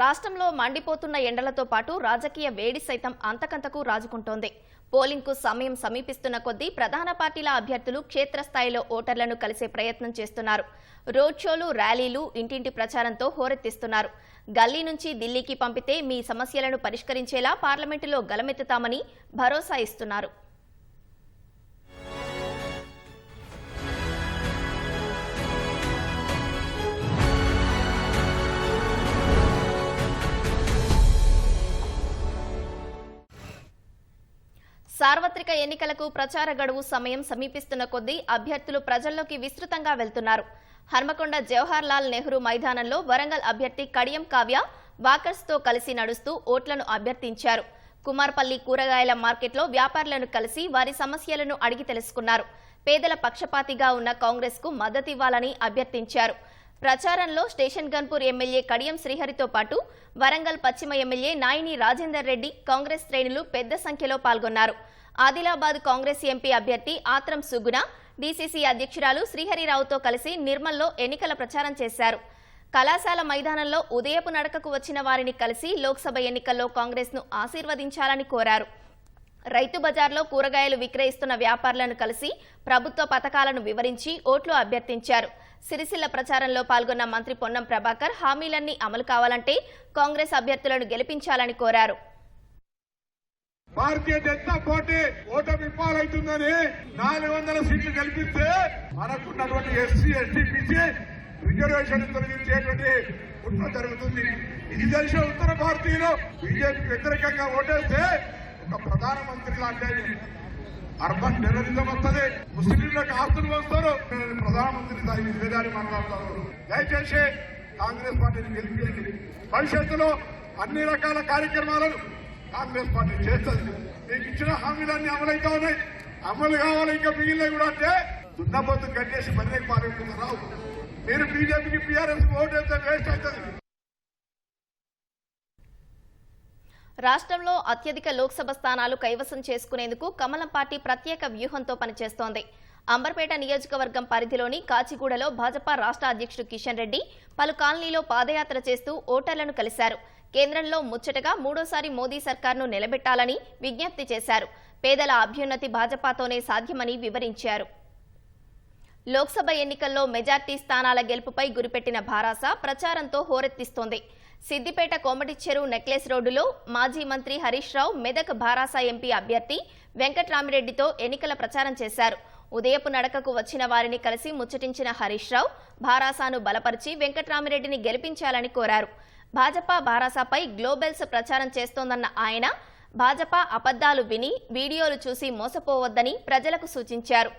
రాష్ట్రంలో మండిపోతున్న ఎండలతో పాటు రాజకీయ వేడి సైతం అంతకంతకు రాజుకుంటోంది. పోలింగ్కు సమయం సమీపిస్తున్న కొద్దీ ప్రధాన పార్టీల అభ్యర్థులు క్షేత్రస్థాయిలో ఓటర్లను కలిసే ప్రయత్నం చేస్తున్నారు. రోడ్ షోలు ర్యాలీలు ఇంటింటి ప్రచారంతో హోరెత్తిస్తున్నారు. గల్లీ నుంచి ఢిల్లీకి పంపితే మీ సమస్యలను పరిష్కరించేలా పార్లమెంటులో గలమెత్తుతామని భరోసా ఇస్తున్నారు. సార్వత్రిక ఎన్నికలకు ప్రచార గడువు సమయం సమీపిస్తున్న కొద్దీ అభ్యర్థులు ప్రజల్లోకి విస్తృతంగా వెళ్తున్నారు. హన్మకొండ జవహర్ లాల్ నెహ్రూ మైదానంలో వరంగల్ అభ్యర్థి కడియం కావ్య వాకర్స్తో కలిసి నడుస్తూ ఓట్లను అభ్యర్థించారు. కుమార్పల్లి కూరగాయల మార్కెట్లో వ్యాపారులను కలిసి వారి సమస్యలను అడిగి తెలుసుకున్నారు. పేదల పక్షపాతిగా ఉన్న కాంగ్రెస్కు మద్దతివ్వాలని అభ్యర్థించారు. ప్రచారంలో స్టేషన్ గన్పూర్ ఎమ్మెల్యే కడియం శ్రీహరితో పాటు వరంగల్ పశ్చిమ ఎమ్మెల్యే నాయిని రాజేందర్ రెడ్డి కాంగ్రెస్ శ్రేణులు పెద్ద సంఖ్యలో పాల్గొన్నారు. ఆదిలాబాద్ కాంగ్రెస్ ఎంపీ అభ్యర్థి ఆత్రం సుగుణ డీసీసీ అధ్యక్షురాలు శ్రీహరిరావుతో కలిసి నిర్మల్లో ఎన్నికల ప్రచారం చేశారు. కళాశాల మైదానంలో ఉదయపు నడకకు వచ్చిన వారిని కలిసి లోక్సభ ఎన్నికల్లో కాంగ్రెస్ను ఆశీర్వదించాలని కోరారు. రైతు బజార్లో కూరగాయలు విక్రయిస్తున్న వ్యాపారులను కలిసి ప్రభుత్వ పథకాలను వివరించి ఓట్లు అభ్యర్థించారు. సిరిసిల్ల ప్రచారంలో పాల్గొన్న మంత్రి పొన్నం ప్రభాకర్ హామీలన్నీ అమలు కావాలంటే కాంగ్రెస్ అభ్యర్థులను గెలిపించాలని కోరారు. భారతీయ జనతా పార్టీ ఓటమి పాలవుతుందని నాలుగు వందల సీట్లు గెలిపిస్తే మనకున్నటువంటి ఎస్సీ ఎస్టీ పిచ్చి రిజర్వేషన్ తొలగించేటువంటి కుట్ర జరుగుతుంది. ఇది తెలిసే ఉత్తర భారతీయులు బీజేపీకి వ్యతిరేకంగా ఓటేస్తే ఒక ప్రధానమంత్రి లాంటి అర్బన్ టెర్రరిజం వస్తుంది. ముస్లింలకు ఆస్తులు వస్తారు. ప్రధానమంత్రి స్థాయి మాట్లాడతారు దయచేసి కాంగ్రెస్ పార్టీని గెలిపియండి. భవిష్యత్తులో అన్ని రకాల కార్యక్రమాలను కాంగ్రెస్ పార్టీ చేస్తుంది. మీకు ఇచ్చిన హామీలన్నీ అమలైతా ఉన్నాయి. అమలు కావాలి ఇంకా మిగిలినవి కూడా అంటే దున్నపోతు కట్టేసి పల్లెకి పాల్గొంటున్నారు రావు. మీరు బీజేపీకి బీఆర్ఎస్ ఓటు వేస్తే వేస్ట్ అవుతుంది. రాష్ట్రంలో అత్యధిక లోక్సభ స్థానాలు కైవసం చేసుకునేందుకు కమలం పార్టీ ప్రత్యేక వ్యూహంతో పనిచేస్తోంది. అంబర్పేట నియోజకవర్గం పరిధిలోని కాచిగూడలో భాజపా రాష్ట్ర అధ్యక్షుడు కిషన్ రెడ్డి పలు కాలనీలో పాదయాత్ర చేస్తూ ఓటర్లను కలిశారు. కేంద్రంలో ముచ్చటగా మూడోసారి మోదీ సర్కార్ను నిలబెట్టాలని విజ్ఞప్తి చేశారు. పేదల అభ్యున్నతి భాజపాతోనే సాధ్యమని వివరించారు. లోక్సభ ఎన్నికల్లో మెజార్టీ స్థానాల గెలుపుపై గురిపెట్టిన భారాస ప్రచారంతో హోరెత్తిస్తోంది. సిద్దిపేట కోమటి చెరువు నెక్లెస్ రోడ్డులో మాజీ మంత్రి హరీష్ రావు మెదక్ భారాస ఎంపీ అభ్యర్థి వెంకట్రామిరెడ్డితో ఎన్నికల ప్రచారం చేశారు. ఉదయపు నడకకు వచ్చిన వారిని కలిసి ముచ్చటించిన హరీష్ రావు భారాసాను బలపరిచి వెంకట్రామిరెడ్డిని గెలిపించాలని కోరారు. భాజపా బారాసాపై గ్లోబెల్స్ ప్రచారం చేస్తోందన్న ఆయన భాజపా అబద్దాలు విని వీడియోలు చూసి మోసపోవద్దని ప్రజలకు సూచించారు.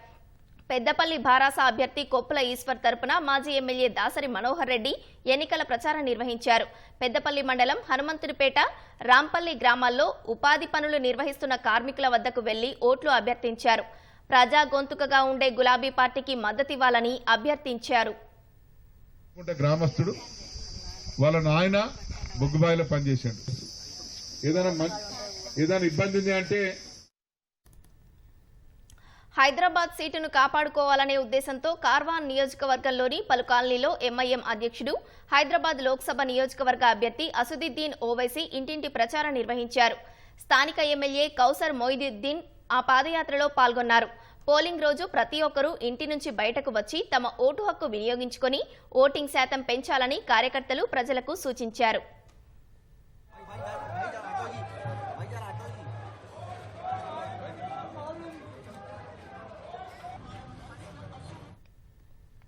పెద్దపల్లి భారాస అభ్యర్థి కొప్పుల ఈశ్వర్ తరపున మాజీ ఎమ్మెల్యే దాసరి మనోహర్ రెడ్డి ఎన్నికల ప్రచారం నిర్వహించారు. పెద్దపల్లి మండలం హనుమంతుడిపేట రాంపల్లి గ్రామాల్లో ఉపాధి పనులు నిర్వహిస్తున్న కార్మికుల వద్దకు వెళ్ళి ఓట్లు అభ్యర్థించారు. ప్రజా గొంతుకగా ఉండే గులాబీ పార్టీకి మద్దతివ్వాలని అభ్యర్థించారు. గ్రామస్తుడు వాళ్ళ నాయన బొగ్గుబాయిలో పనిచేశాడు. ఏదైనా ఏదైనా ఇబ్బంది ఉంది అంటే హైదరాబాద్ సీటును కాపాడుకోవాలనే ఉద్దేశంతో కార్వాన్ నియోజకవర్గంలోని పలు కాలనీలో ఎంఐఎం అధ్యక్షుడు హైదరాబాద్ లోక్సభ నియోజకవర్గ అభ్యర్థి అసుదుద్దీన్ ఓవైసీ ఇంటింటి ప్రచారం నిర్వహించారు. స్థానిక ఎమ్మెల్యే కౌసర్ మొయిదుద్దీన్ ఆ పాదయాత్రలో పాల్గొన్నారు. పోలింగ్ రోజు ప్రతి ఒక్కరూ ఇంటి నుంచి బయటకు వచ్చి తమ ఓటు హక్కు వినియోగించుకొని ఓటింగ్ శాతం పెంచాలని కార్యకర్తలు ప్రజలకు సూచించారు.